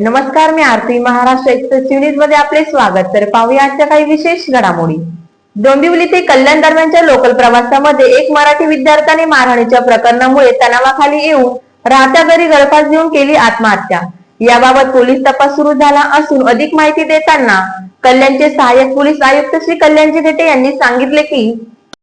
नमस्कार मी आरती महाराष्ट्र एक्सप्रेस न्यूजमध्ये आपले स्वागत. तर पाहूया आजच्या काही विशेष घडामोडी. डोंबिवली ते कल्याण दरम्यानच्या लोकल प्रवासामध्ये एक मराठी विद्यार्थ्याने मारहाणीच्या प्रकरणामुळे तणावाखाली येऊन राहत्या घरी गळफास देऊन केली आत्महत्या. याबाबत पोलीस तपास सुरू झाला असून अधिक माहिती देताना कल्याणचे सहाय्यक पोलीस आयुक्त श्री कल्याणजी घेटे यांनी सांगितले की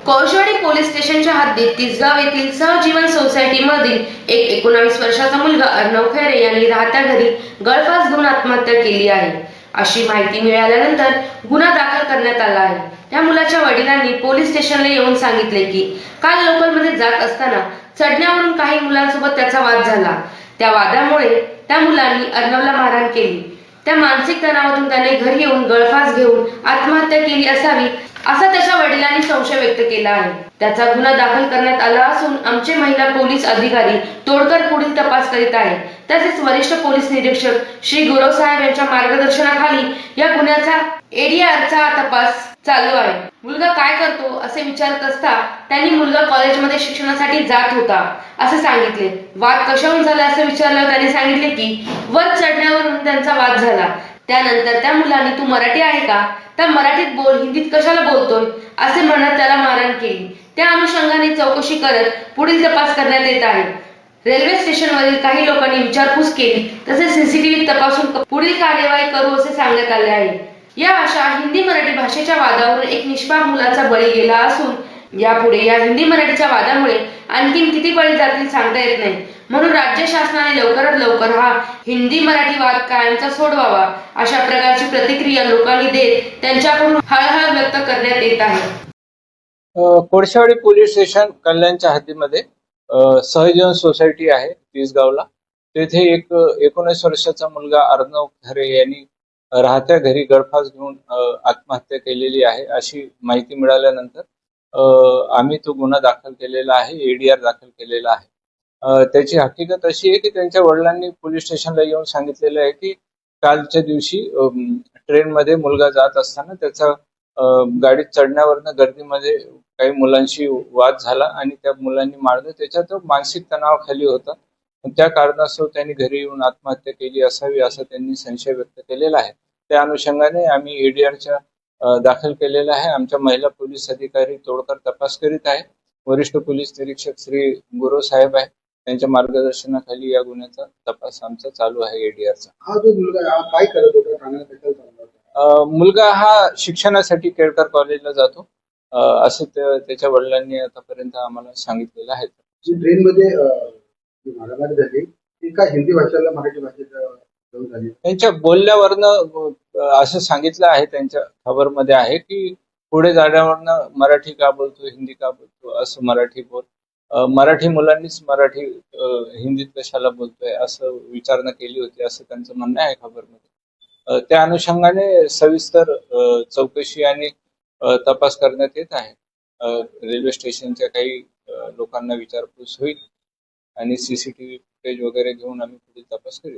कोळशेवाडी पोलीस स्टेशनच्या हद्दीत तिसगाव येथील सहजीवन सोसायटीमधील एक एकोणावीस वर्षाचा मुलगा अर्णव खैरे यांनी राहत्या घरी गळफास घेऊन आत्महत्या केली आहे. अशी माहिती मिळाल्यानंतर गुन्हा दाखल करण्यात आला आहे. त्या मुलाच्या वडिलांनी पोलीस स्टेशनला येऊन सांगितले की काल लोकलमध्ये जात असताना चढण्यावरून काही मुलांसोबत त्याचा वाद झाला. त्या वादामुळे त्या मुलांनी अर्णवला मारहाण केली. त्या मानसिक तणावातून त्याने घरी येऊन गळफास घेऊन आत्महत्या केली असावी असा त्याच्या वडिलांनी संशय व्यक्त केला आहे. त्याचा गुन्हा दाखल करण्यात आला असून आमचे महिला पोलीस अधिकारी तोडकर पुढील तपास करीत आहे. तसेच वरिष्ठ पोलीस निरीक्षक श्री गुरव साहेब यांच्या मार्गदर्शनाखाली या गुन्ह्याचा एडीआरचा तपास चालू आहे. मुलगा काय करतो असे विचारत असता त्यांनी मुलगा कॉलेजमध्ये शिक्षणासाठी जात होता असे सांगितले. वाद कशाहून झाला असं विचारल्यावर त्यांनी सांगितले की वर चढण्यावरून त्यांचा वाद झाला. त्यानंतर त्या मुलाने तू मराठी आहे का? त्या मराठीत बोल हिंदीत कशाला बोलतोय? असे म्हणत त्याला मारहाण केली. त्या अनुषंगाने चौकशी करत पुढील तपास करण्यात येत आहे. रेल्वे स्टेशनवरील काही लोकांनी विचारपूस केली तसेच सीसीटीव्ही तपासून पुढील कार्यवाही करू असे सांगण्यात आले आहे. या अशा हिंदी मराठी भाषेच्या वादावरून एक निष्पाप मुलाचा बळी गेला असून यापुढे या हिंदी मराठीच्या वादामुळे आणखीन किती बळी जातील सांगता येत नाही. म्हणून राज्य शासनाने लवकरात लवकर हा हिंदी मराठी वाद कायमचा सोडवावा अशा प्रकारची प्रतिक्रिया लोकांनी देत त्यांच्याकडून हळहळ व्यक्त करण्यात येत आहे. अ, कोळशेवाडी पोलीस स्टेशन कल्याणच्या हद्दीमध्ये सहजीवन सोसायटी आहे तिसगावला. तेथे एक एकोणीस वर्षाचा मुलगा अर्णव खरे यांनी राहत्या घरी गळफास घेऊन आत्महत्या केलेली आहे अशी माहिती मिळाल्यानंतर आम्ही तो गुन्हा दाखल केलेला आहे एडीआर दाखल केलेला आहे. त्याची हकीकत अशी आहे की त्यांच्या वडिलांनी पोलीस स्टेशनला येऊन सांगितलेलं आहे की कालच्या दिवशी ट्रेनमध्ये मुलगा जात असताना त्याचा गाडीत चढण्यावरनं गर्दीमध्ये काही मुलांशी वाद झाला आणि त्या मुलांनी मारलं. त्याच्यात तो मानसिक तणावाखाली होता. त्या कारणास्तव त्यांनी घरी येऊन आत्महत्या केली असावी असं त्यांनी संशय व्यक्त केलेला आहे. त्या अनुषंगाने आम्ही एडीआरच्या दाखल केलेला आहे. आमच्या महिला पोलीस अधिकारी तोडकर तपास करीत आहे. वरिष्ठ पोलीस निरीक्षक श्री गुरव साहेब आहे. त्यांच्या मार्गदर्शनाखाली या गुन्ह्याचा तपास आमचा चालू आहे एडीआरचा हा जो मुलगा हा काय करत होता? मुलगा हा शिक्षणासाठी केळकर कॉलेजला जातो. असं त्या- त्याच्या वडिलांनी आतापर्यंत आम्हाला सांगितलेलं आहे. ट्रेन मध्ये मारामारी झाली ती काय हिंदी भाषेला मराठी भाषेत त्यांच्या बोलण्यावरनं असं सांगितलं आहे त्यांच्या खबरमध्ये आहे की पुढे जाण्यावरनं मराठी का बोलतो हिंदी का बोलतो असं मराठी बोल मराठी मुलांनीच मराठी हिंदीत कशाला बोलतोय असं विचारणा केली होती असं त्यांचं म्हणणं आहे खबरमध्ये. त्या अनुषंगाने सविस्तर चौकशी आणि तपास करण्यात येत आहे. रेल्वे स्टेशनच्या काही लोकांना विचारपूस होईल आणि सीसीटीव्ही फुटेज वगैरे घेऊन आम्ही पुढील तपास करू